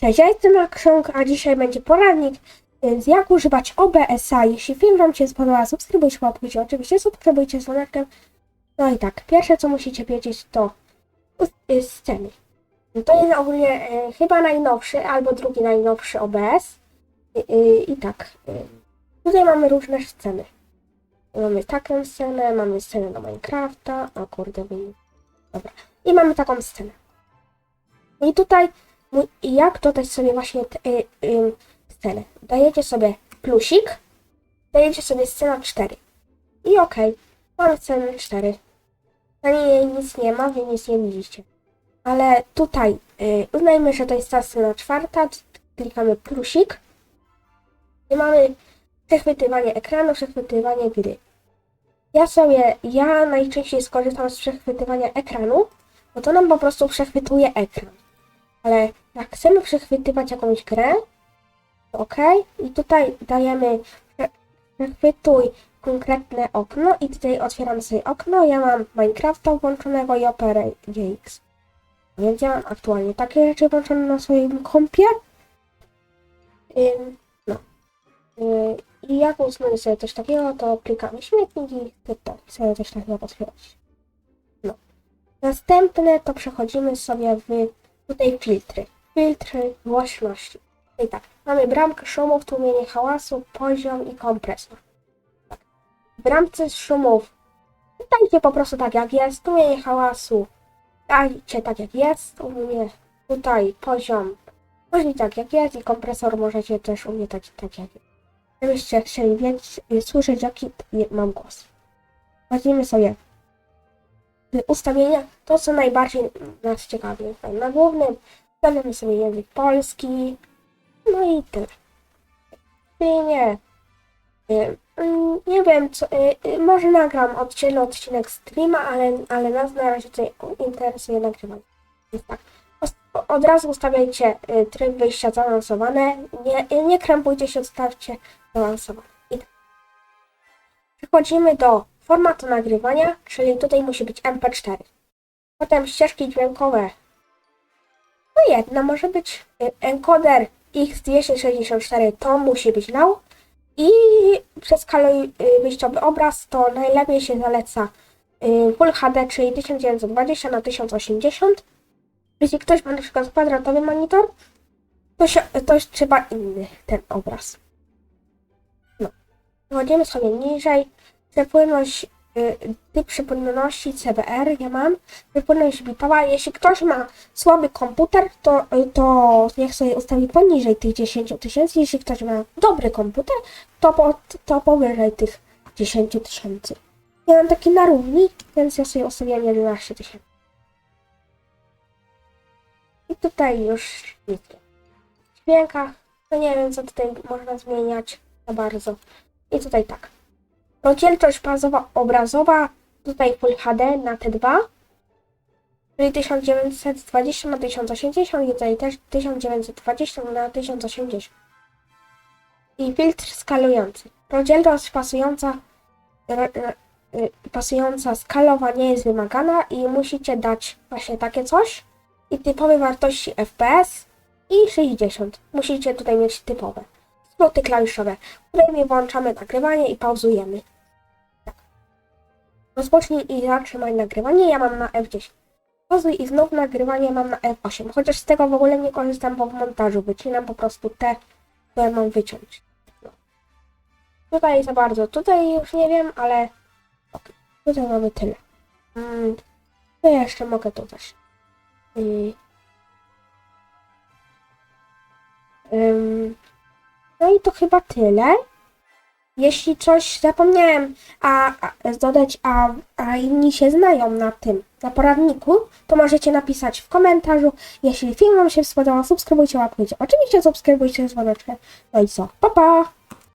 Cześć, ja jestem Akszong, a dzisiaj będzie poradnik, więc jak używać OBS-a. Jeśli film Wam się spodobał, subskrybujcie, łapkujcie, oczywiście subskrybujcie z. No i tak, pierwsze co musicie wiedzieć to sceny. To jest ogólnie y, chyba najnowszy albo drugi najnowszy OBS. Y, y, I tak, tutaj mamy różne sceny. Mamy taką scenę, mamy scenę do Minecrafta, o kurde, dobra. I mamy taką scenę. I tutaj I jak dodać sobie właśnie te, y, y, scenę? Dajecie sobie plusik, dajecie sobie scena 4. I okej, mamy scenę 4. Na niej nic nie ma, wy nic nie widzicie. Ale tutaj y, uznajmy, że to jest ta scena czwarta, klikamy plusik i mamy przechwytywanie ekranu, przechwytywanie gry. Ja sobie, ja najczęściej skorzystam z przechwytywania ekranu, bo to nam po prostu przechwytuje ekran. Ale jak chcemy przechwytywać jakąś grę, OK. I tutaj dajemy prze- przechwytuj konkretne okno i tutaj otwieram sobie okno. Ja mam Minecrafta włączonego i Opera GX. Więc ja mam aktualnie takie rzeczy włączone na swoim kompie. Ym, no. Yy, I jak uznamy sobie coś takiego, to klikamy śmietnik i tak, sobie coś takiego otwierać. No. Następne to przechodzimy sobie w Tutaj filtry. Filtry głośności. I tak, mamy bramkę szumów, tłumienie hałasu, poziom i kompresor. Tak. W bramce szumów dajcie po prostu tak jak jest, tłumienie hałasu dajcie tak jak jest, u mnie tutaj poziom może tak jak jest i kompresor możecie też umieć tak jak jest. Gdybyście chcieli więcej słyszeć jaki mam głos. Weźmiemy sobie y, ustawienia, to co najbardziej nas ciekawi. Na głównym stawiamy sobie język polski, no i tyle. Nie, y, mm, nie wiem, co, y, y, może nagram oddzielny odcinek streama, ale, ale nas na razie tutaj interesuje nagrywanie. Więc tak, od razu ustawiajcie y, tryb wyjścia zaawansowane, nie, nie krępujcie się, odstawcie zaawansowane. I tak. Przechodzimy do formatu nagrywania, czyli tutaj musi być MP4. Potem ścieżki dźwiękowe. No jedna może być encoder X264, to musi być now. I przeskaluj y, wyjściowy obraz, to najlepiej się zaleca y, Full HD, czyli 1920 na 1080. Jeśli ktoś ma na przykład kwadratowy monitor, to, się, to trzeba inny ten obraz. No. Przechodzimy sobie niżej. Przepłynność y, typ przepłynności CBR ja mam, wypłynność bitowa. Jeśli ktoś ma słaby komputer, to, y, to niech sobie ustawi poniżej tych 10 tysięcy. Jeśli ktoś ma dobry komputer, to, po, to powyżej tych 10 tysięcy. Ja mam taki na równi, więc ja sobie ustawiam 11 tysięcy. I tutaj już nic. W dźwiękach, to nie wiem co tutaj można zmieniać za bardzo. I tutaj tak. Rozdzielczość bazowa obrazowa, tutaj Full HD na T2, czyli 1920 na 1080 i tutaj też 1920 na 1080. I filtr skalujący. Rozdzielczość pasująca, y, pasująca skalowa nie jest wymagana i musicie dać właśnie takie coś. I typowe wartości FPS i 60. Musicie tutaj mieć typowe. Skróty klawiszowe. Tutaj włączamy nagrywanie i pauzujemy. Rozpocznij i zatrzymaj nagrywanie, ja mam na F10. Pauzuj i znów nagrywanie mam na F8, chociaż z tego w ogóle nie korzystam, bo w montażu wycinam po prostu te, które mam wyciąć. No. Tutaj za bardzo, tutaj już nie wiem, ale ok, tutaj mamy tyle. Mm, to ja jeszcze mogę dodać. Yy. Ym, no i to chyba tyle. Jeśli coś zapomniałem a, a, dodać, a, a inni się znają na tym, na poradniku, to możecie napisać w komentarzu. Jeśli film Wam się spodobał, subskrybujcie, łapkujcie. Oczywiście subskrybujcie dzwoneczkę. No i co? Pa, pa!